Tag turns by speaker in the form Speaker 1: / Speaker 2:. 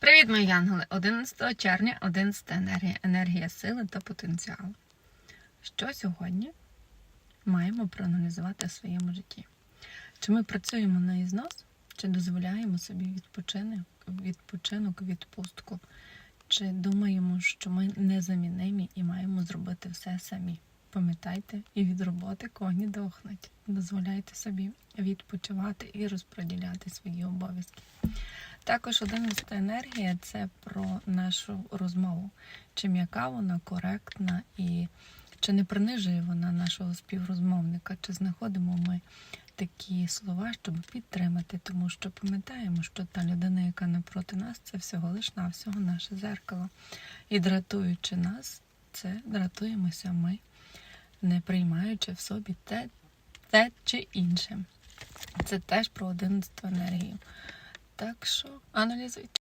Speaker 1: Привіт, мої янголи! 11 червня 11 енергія, енергія сили та потенціалу. Що сьогодні маємо проаналізувати в своєму житті? Чи ми працюємо на ізнос, чи дозволяємо собі відпочинок, відпочинок, відпустку, чи думаємо, що ми незамінимі і маємо зробити все самі? Пам'ятайте, і від роботи коні дохнуть. Дозволяйте собі відпочивати і розподіляти свої обов'язки. Також 11 енергія це про нашу розмову. Чи м'яка вона коректна і чи не принижує вона нашого співрозмовника, чи знаходимо ми такі слова, щоб підтримати, тому що пам'ятаємо, що та людина, яка напроти нас, це всього лиш навсього наше зеркало. І дратуючи нас, це дратуємося ми, не приймаючи в собі те, те чи інше. Це теж про 11 енергію. Так що аналізуйте.